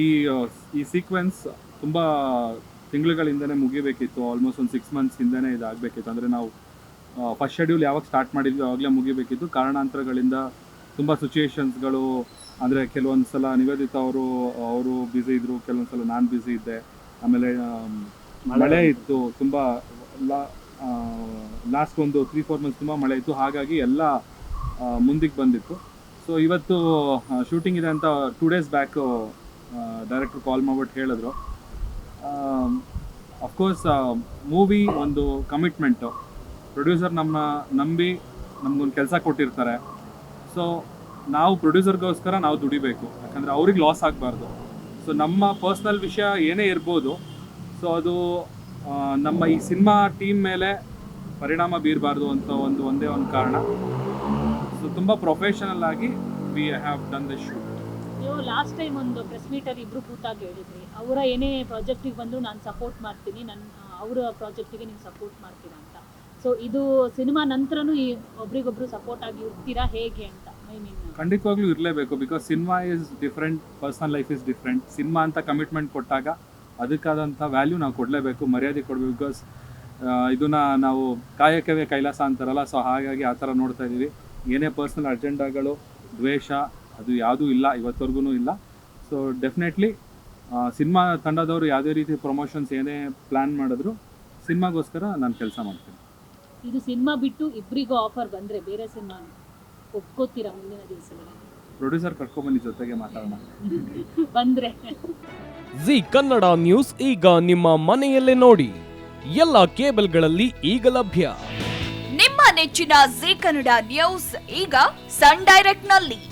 ಈ ಈ ಸೀಕ್ವೆನ್ಸ್ ತುಂಬ ತಿಂಗಳುಗಳಿಂದನೇ ಮುಗಿಬೇಕಿತ್ತು. ಆಲ್ಮೋಸ್ಟ್ ಒಂದು ಸಿಕ್ಸ್ ಮಂತ್ಸ್ ಹಿಂದೆನೇ ಇದಾಗಬೇಕಿತ್ತು. ಅಂದರೆ ನಾವು ಫಸ್ಟ್ ಶೆಡ್ಯೂಲ್ ಯಾವಾಗ ಸ್ಟಾರ್ಟ್ ಮಾಡಿದ್ವಿ ಆವಾಗಲೇ ಮುಗಿಬೇಕಿತ್ತು. ಕಾರಣಾಂತರಗಳಿಂದ ತುಂಬ ಸಿಚುಯೇಷನ್ಸ್ಗಳು ಅಂದರೆ ಕೆಲವೊಂದು ಸಲ ನಿವೇದಿತ ಅವರು ಅವರು ಬ್ಯುಸಿ ಇದ್ದರು ಕೆಲವೊಂದು ಸಲ ನಾನು ಬ್ಯುಸಿ ಇದ್ದೆ. ಆಮೇಲೆ ಮಳೆ ಇತ್ತು ತುಂಬ ಲಾಸ್ಟ್ ಒಂದು ತ್ರೀ ಫೋರ್ ಮಂತ್ಸ್ ತುಂಬ ಮಳೆ ಇತ್ತು. ಹಾಗಾಗಿ ಎಲ್ಲ ಮುಂದಕ್ಕೆ ಬಂದಿತ್ತು. ಸೊ ಇವತ್ತು ಶೂಟಿಂಗ್ ಇದೆ ಅಂತ two days back director call ಮಾಡ್ಬಿಟ್ಟು ಹೇಳಿದ್ರು. ಅಫ್ಕೋರ್ಸ್ ಮೂವಿ ಒಂದು ಕಮಿಟ್ಮೆಂಟು ಪ್ರೊಡ್ಯೂಸರ್ ನಮ್ಮನ್ನ ನಂಬಿ ನಮ್ಗೊಂದು ಕೆಲಸ ಕೊಟ್ಟಿರ್ತಾರೆ. ಸೊ ನಾವು ಪ್ರೊಡ್ಯೂಸರ್ಗೋಸ್ಕರ ನಾವು ದುಡಿಬೇಕು. ಯಾಕಂದರೆ ಅವ್ರಿಗೆ ಲಾಸ್ ಆಗಬಾರ್ದು. ಸೊ ನಮ್ಮ ಪರ್ಸ್ನಲ್ ವಿಷಯ ಏನೇ ಇರ್ಬೋದು ಸೊ ಅದು ನಮ್ಮ ಈ ಸಿನಿಮಾ ಟೀಮ್ ಮೇಲೆ ಪರಿಣಾಮ ಬೀರಬಾರ್ದು ಅಂತ ಒಂದು, ಒಂದೇ ಒಂದು ಕಾರಣ. ಸೊ ತುಂಬ ಪ್ರೊಫೆಷನಲ್ ಆಗಿ we have done the shoot ನೀವು ಲಾಸ್ಟ್ ಟೈಮ್ ಒಂದು ಪ್ರೆಸ್ ಮೀಟಲ್ಲಿ ಇಬ್ರು ಕೂತಾಗಿ ಹೇಳಿದ್ರಿ. ಅವರ ಏನೇ ಪ್ರಾಜೆಕ್ಟಿಗೆ ಬಂದರೂ ನಾನು ಸಪೋರ್ಟ್ ಮಾಡ್ತೀನಿ. ನನ್ನ ಅವರ ಪ್ರಾಜೆಕ್ಟಿಗೆ ನೀವು ಸಪೋರ್ಟ್ ಮಾಡ್ತೀರಾ ಅಂತ. ಸೊ ಇದು ಸಿನಿಮಾ ನಂತರನೂ ಈ ಒಬ್ರಿಗೊಬ್ರು ಸಪೋರ್ಟ್ ಆಗಿ ಇರ್ತೀರಾ ಹೇಗೆ ಅಂತ? ಖಂಡಿತವಾಗ್ಲೂ ಇರಲೇಬೇಕು. Because cinema is different personal life is different cinema ಅಂತ ಕಮಿಟ್ಮೆಂಟ್ ಕೊಟ್ಟಾಗ ಅದಕ್ಕಾದಂಥ ವ್ಯಾಲ್ಯೂ ನಾವು ಕೊಡಲೇಬೇಕು, ಮರ್ಯಾದೆ ಕೊಡಬೇಕು. ಬಿಕಾಸ್ ಇದನ್ನ ನಾವು ಕಾಯಕವೇ ಕೈಲಾಸ ಅಂತಾರಲ್ಲ. ಸೊ ಹಾಗಾಗಿ ಆ ಥರ ನೋಡ್ತಾ ಇದ್ದೀವಿ. ಏನೇ ಪರ್ಸ್ನಲ್ ಅಜೆಂಡಾಗಳು ದ್ವೇಷ ಅದು ಯಾವುದೂ ಇಲ್ಲ ಇವತ್ತವರೆಗೂ ಇಲ್ಲ. ಸೊ ಡೆಫಿನೆಟ್ಲಿ ಸಿನಿಮಾ ತಂಡದವರು ಯಾವುದೇ ರೀತಿ ಪ್ರಮೋಷನ್ಸ್ ಏನೇ ಪ್ಲ್ಯಾನ್ ಮಾಡಿದ್ರು ಸಿನಿಮಾಗೋಸ್ಕರ ನಾನು ಕೆಲಸ ಮಾಡ್ತೀನಿ. ಇದು ಸಿನಿಮಾ ಬಿಟ್ಟು ಇಬ್ಬರಿಗೂ ಆಫರ್ ಬಂದರೆ ಬೇರೆ ಸಿನಿಮಾ ಒಪ್ಕೋತೀರಾ ಮುಂದಿನ ದಿವಸಗಳಲ್ಲಿ ಪ್ರೊಡ್ಯೂಸರ್ ಕರ್ಕೊಂಡ್ಬನ್ನಿ ಜೊತೆಗೆ ಮಾತಾಡೋಣ. ಬಂದರೆ. ಜಿ ಕನ್ನಡ ನ್ಯೂಸ್ ಈಗ ನಿಮ್ಮ ಮನೆಯಲ್ಲೇ ನೋಡಿ. ಎಲ್ಲ ಕೇಬಲ್ಗಳಲ್ಲಿ ಈಗ ಲಭ್ಯ. ನಿಮ್ಮ ನೆಚ್ಚಿನ ಜಿ ಕನ್ನಡ ನ್ಯೂಸ್ ಈಗ ಸನ್ ಡೈರೆಕ್ಟ್ನಲ್ಲಿ